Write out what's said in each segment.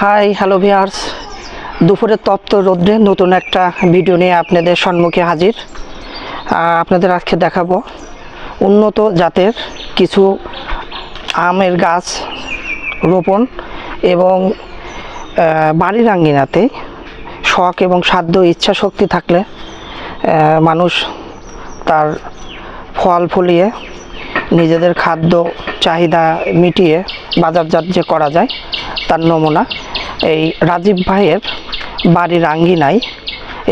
Hi hello viewers দুপুরের তপ্ত রৌদ্রে নতুন একটা ভিডিও নিয়ে আপনাদের সম্মুখে হাজির। আপনাদের আজকে দেখাবো উন্নত জাতের কিছু আমের গাছ রোপণ এবং বাড়ির আঙ্গিনাতে শখ এবং সাধ্য ইচ্ছা শক্তি থাকলে মানুষ তার ফল ফলিয়ে নিজেদের খাদ্য চাহিদা মিটিয়ে বাজারজাত যে করা যায় তার নমুনা এই রাজীব ভাইয়ের বাড়ির আঙ্গিনায়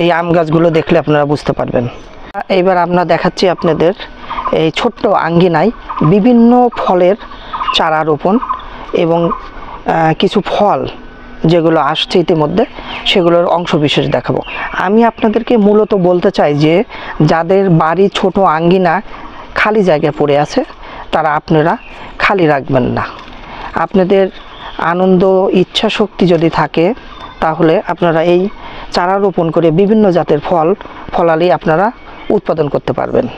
এই আম গাছগুলো দেখলে আপনারা বুঝতে পারবেন। এইবার আমরা দেখাচ্ছি আপনাদের এই ছোট্ট আঙ্গিনায় বিভিন্ন ফলের চারা রোপণ এবং কিছু ফল যেগুলো আসছে ইতিমধ্যে সেগুলোর অংশ বিশেষ দেখাবো। আমি আপনাদেরকে মূলত বলতে চাই যে, যাদের বাড়ি ছোট আঙ্গিনা খালি জায়গা পড়ে আছে, তারা আপনারা খালি রাখবেন না। আপনাদের আনন্দ, ইচ্ছা শক্তি যদি থাকে, তাহলে আপনারা এই চারা রোপণ করে বিভিন্ন জাতের ফল, ফলালি আপনারা উৎপাদন করতে পারবেন।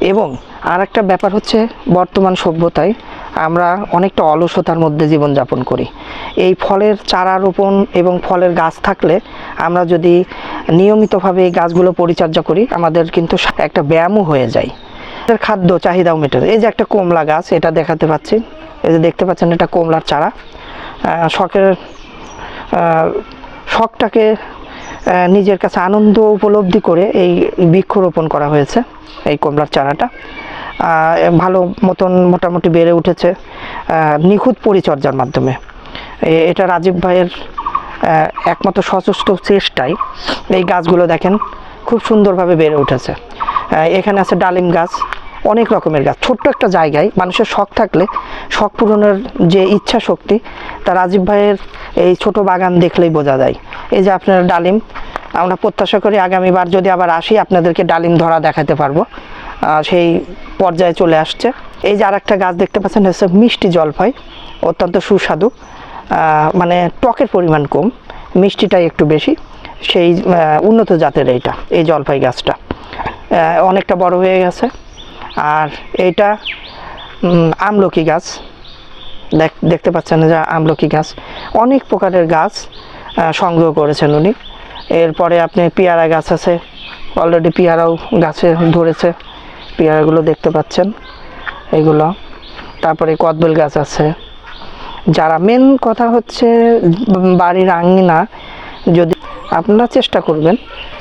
এবং আর একটা ব্যাপার হচ্ছে বর্তমান সভ্যতায় আমরা অনেকটা অলসতার মধ্যে জীবনযাপন করি। এই ফলের চারা রোপণ এবং ফলের গাছ থাকলে আমরা যদি নিয়মিতভাবে এই গাছগুলো পরিচর্যা করি, আমাদের কিন্তু একটা ব্যায়ামও হয়ে যায়। খাদ্য চাহিদাও মেটে। এই যে একটা কমলা গাছ, এটা দেখাতে পাচ্ছি। এই যে দেখতে পাচ্ছেন এটা কমলার চারা। শখের শখটাকে নিজের কাছে আনন্দ উপলব্ধি করে এই বৃক্ষরোপণ করা হয়েছে, এই কমলার চারাটা। ভালো মতন মোটামুটি বেড়ে উঠেছে নিখুঁত পরিচর্যার মাধ্যমে। এটা রাজীব ভাইয়ের একমাত্র সচেষ্ট চেষ্টায় এই গাছগুলো দেখেন, খুব সুন্দরভাবে বেড়ে উঠেছে। এখানে আছে ডালিম গাছ অনেক রকমের গাছ। ছোট্ট একটা জায়গায় মানুষের শখ থাকলে, শখ পূরণের যে ইচ্ছা শক্তি, তা রাজীব ভাইয়ের এই ছোট বাগান দেখলেই বোঝা যায়। এই যে আপনার ডালিম, আমরা প্রত্যাশা করি আগামীবার যদি আবার আসি, আপনাদেরকে ডালিম ধরা দেখাতে পারব। সেই পর্যায়ে চলে আসছে। এই যে আর একটা গাছ দেখতে পাচ্ছেন হচ্ছে মিষ্টি জলপাই অত্যন্ত সুস্বাদু। মানে টকের পরিমাণ কম, মিষ্টিটাই একটু বেশি। সেই উন্নত জাতের এইটা, এই জলপাই গাছটা। অনেকটা বড় হয়ে গেছে। আর এইটা আমলকি গাছ। দেখ- দেখতে পাচ্ছেন যে আমলকি গাছ। অনেক প্রকারের গাছ সংগ্রহ করেছেন উনি। এরপরে আপনি পেয়ারা গাছ আছে। অলরেডি পেয়ারাও গাছে ধরেছে। পেয়ারাগুলো দেখতে পাচ্ছেন। এগুলো। তারপরে কদবেল গাছ আছে। যারা মেন কথা হচ্ছে বাড়ির আঙিনা, যদি আপনারা চেষ্টা করবেন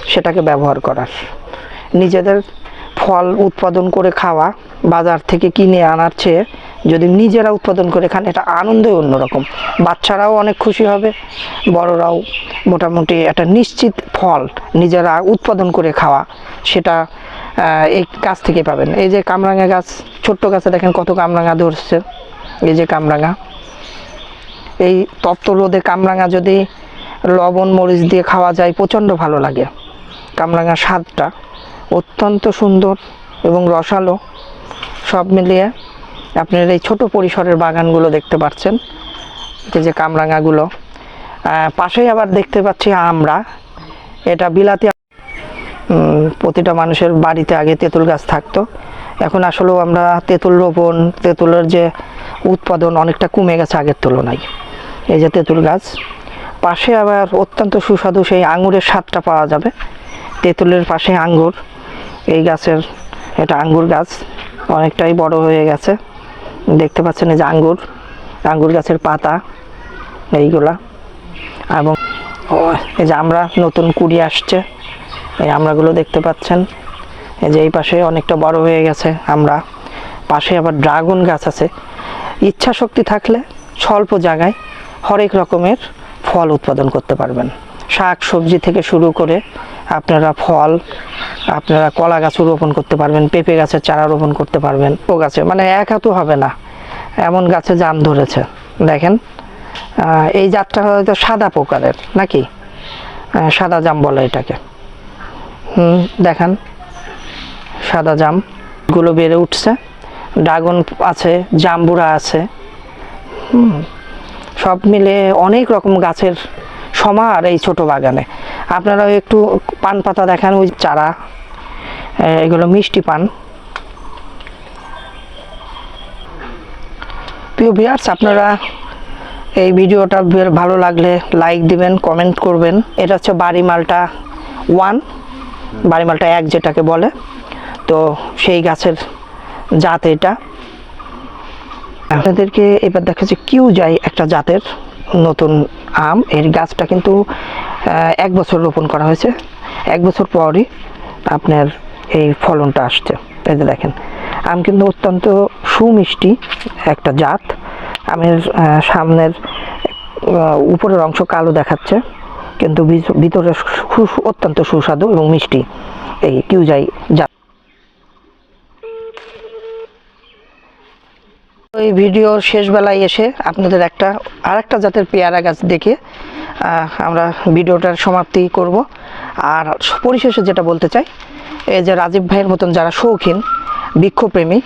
সেটাকে ব্যবহার করার। নিজেদের ফল উৎপাদন করে খাওয়া, বাজার থেকে কিনে আনার চেয়ে যদি নিজেরা উৎপাদন করে খান, এটা আনন্দই অন্যরকম। বাচ্চারাও অনেক খুশি হবে, বড়রাও মোটামুটি একটা নিশ্চিত ফল নিজেরা উৎপাদন করে খাওয়া, সেটা এই গাছ থেকে পাবেন। এই যে কামরাঙা গাছ, ছোট্ট গাছে দেখেন কত কামরাঙা ধরছে। এই যে কামরাঙা। এই তপ্ত রোদে কামরাঙা যদি লবণ, মরিচ দিয়ে খাওয়া যায়, প্রচণ্ড ভালো লাগে। কামরাঙার স্বাদটা। অত্যন্ত সুন্দর এবং রসালো। সব মিলিয়ে আপনার এই ছোট পরিসরের বাগানগুলো দেখতে পাচ্ছেন। এই যে কামরাঙাগুলো। পাশেই আবার দেখতে পাচ্ছি আমরা। এটা বিলাতি প্রতিটা মানুষের বাড়িতে আগে তেঁতুল গাছ থাকতো। এখন আসলেও আমরা তেঁতুল রোপণ, তেঁতুলের যে উৎপাদন অনেকটা কমে গেছে আগের তুলনায়। এই যে তেঁতুল গাছ। পাশে আবার অত্যন্ত সুস্বাদু সেই আঙুরের স্বাদটা পাওয়া যাবে। তেঁতুলের পাশে আঙ্গুর এই গাছের এটা আঙ্গুর গাছ অনেকটাই বড় হয়ে গেছে। দেখতে পাচ্ছেন এই যে আঙ্গুর আঙ্গুর গাছের পাতা এইগুলা। এবং এই যে আমরা নতুন কুড়ি আসছে, এই আমরাগুলো দেখতে পাচ্ছেন। এই যে এই পাশে অনেকটা বড় হয়ে গেছে আমরা। পাশে আবার ড্রাগন গাছ আছে। ইচ্ছা শক্তি থাকলে স্বল্প জায়গায় হরেক রকমের ফল উৎপাদন করতে পারবেন। শাক সবজি থেকে শুরু করে আপনারা ফল, আপনারা কলা গাছও রোপণ করতে পারবেন, পেঁপে গাছের চারা রোপণ করতে পারবেন, ও গাছে। মানে এক হাতও হবে না, এমন গাছে জাম ধরেছে, দেখেন। এই জাতটা হয়তো সাদা প্রকারের, নাকি? সাদা জাম বলে এটাকে। হুম, দেখান। সাদা জাম, গুলো বেড়ে উঠছে। ড্রাগন আছে, জাম্বুরা আছে। হুম, সব মিলে অনেক রকম গাছের সমার এই ছোট বাগানে। আপনারা একটু পান পাতা দেখান, ওই চারা এগুলো মিষ্টি পান। প্রিয় ভিয়ার্স আপনারা এই ভিডিওটা ভালো লাগলে লাইক দিবেন, কমেন্ট করবেন। এটা হচ্ছে বাড়ি মালটা ওয়ান বাড়ি মালটা এক যেটাকে বলে। তো সেই গাছের জাত এটা। আপনাদেরকে এবার দেখা যাচ্ছে কিউ যাই একটা জাতের। নতুন আম। এর গাছটা কিন্তু এক বছর রোপণ করা হয়েছে। এক বছর পরই আপনার এই ফলনটা আসছে। এই যে দেখেন, আম কিন্তু অত্যন্ত সুমিষ্টি একটা জাত। আমের সামনের উপরের অংশ কালো দেখাচ্ছে, কিন্তু ভিতরে অত্যন্ত সুস্বাদু এবং মিষ্টি। এই কিউজাই জাত। এই ভিডিওর শেষ বেলায় এসে আপনাদের একটা আর একটা জাতের পেয়ারা গাছ দেখে আমরা ভিডিওটার সমাপ্তি করব। আর পরিশেষে যেটা বলতে চাই, এই যে রাজীব ভাইয়ের মতন যারা শৌখিন, বৃক্ষপ্রেমী,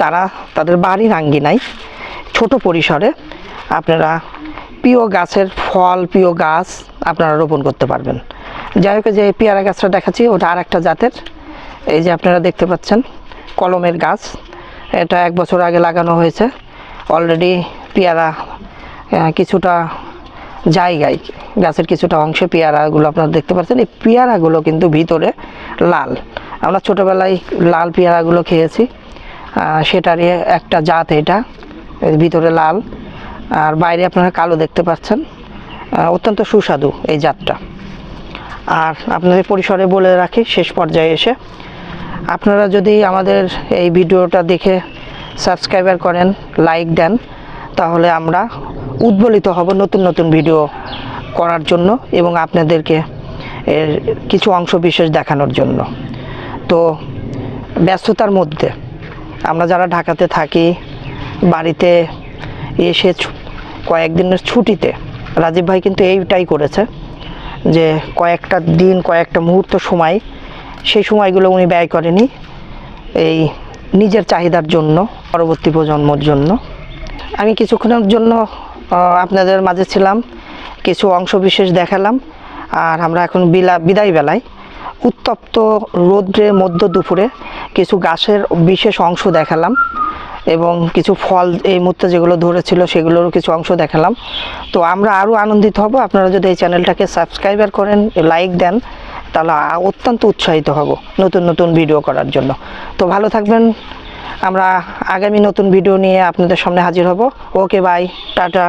তারা তাদের বাড়ির আঙ্গিনায় ছোট পরিসরে আপনারা প্রিয় গাছের ফল, প্রিয় গাছ আপনারা রোপণ করতে পারবেন। যাই হোক যে পেয়ারা গাছটা দেখাচ্ছি, ওটা আর একটা জাতের। এই যে আপনারা দেখতে পাচ্ছেন, কলমের গাছ। এটা এক বছর আগে লাগানো হয়েছে। অলরেডি পেয়ারা কিছুটা জায়গায়, গাছের কিছুটা অংশে পেয়ারাগুলো আপনারা দেখতে পাচ্ছেন। এই পেয়ারাগুলো কিন্তু ভিতরে লাল। আমরা ছোটোবেলায় লাল পেয়ারাগুলো খেয়েছি। সেটারই একটা জাত এটা ভিতরে লাল। আর বাইরে আপনারা কালো দেখতে পাচ্ছেন। অত্যন্ত সুস্বাদু এই জাতটা। আর আপনাদের পরিসরে বলে রাখি, শেষ পর্যায়ে এসে আপনারা যদি আমাদের এই ভিডিওটা দেখে সাবস্ক্রাইবার করেন, লাইক দেন, তাহলে আমরা উদ্বলিত হব নতুন নতুন ভিডিও করার জন্য এবং আপনাদেরকে এর কিছু অংশ বিশেষ দেখানোর জন্য। তো ব্যস্ততার মধ্যে আমরা যারা ঢাকাতে থাকি, বাড়িতে এসে কয়েকদিনের ছুটিতে, রাজীব ভাই কিন্তু এইটাই করেছে যে কয়েকটা দিন, কয়েকটা মুহূর্ত সময় সেই সময়গুলো উনি ব্যয় করেনি এই নিজের চাহিদার জন্য, পরবর্তী প্রজন্মর জন্য। আমি কিছুক্ষণের জন্য আপনাদের মাঝে ছিলাম, কিছু অংশ বিশেষ দেখালাম, আর আমরা এখন বিলা, বিদায় বেলায়। উত্তপ্ত রৌদ্রে মধ্য দুপুরে কিছু গাছের বিশেষ অংশ দেখালাম এবং কিছু ফল এই মুহূর্তে যেগুলো ধরেছিল সেগুলোরও কিছু অংশ দেখালাম। তো আমরা আরও আনন্দিত হব। আপনারা যদি এই চ্যানেলটাকে সাবস্ক্রাইবার করেন, লাইক দেন তাহলে অত্যন্ত উৎসাহিত হব নতুন নতুন ভিডিও করার জন্য। তো ভালো থাকবেন। আমরা আগামী নতুন ভিডিও নিয়ে আপনাদের সামনে হাজির হব। Okay, bye, tata.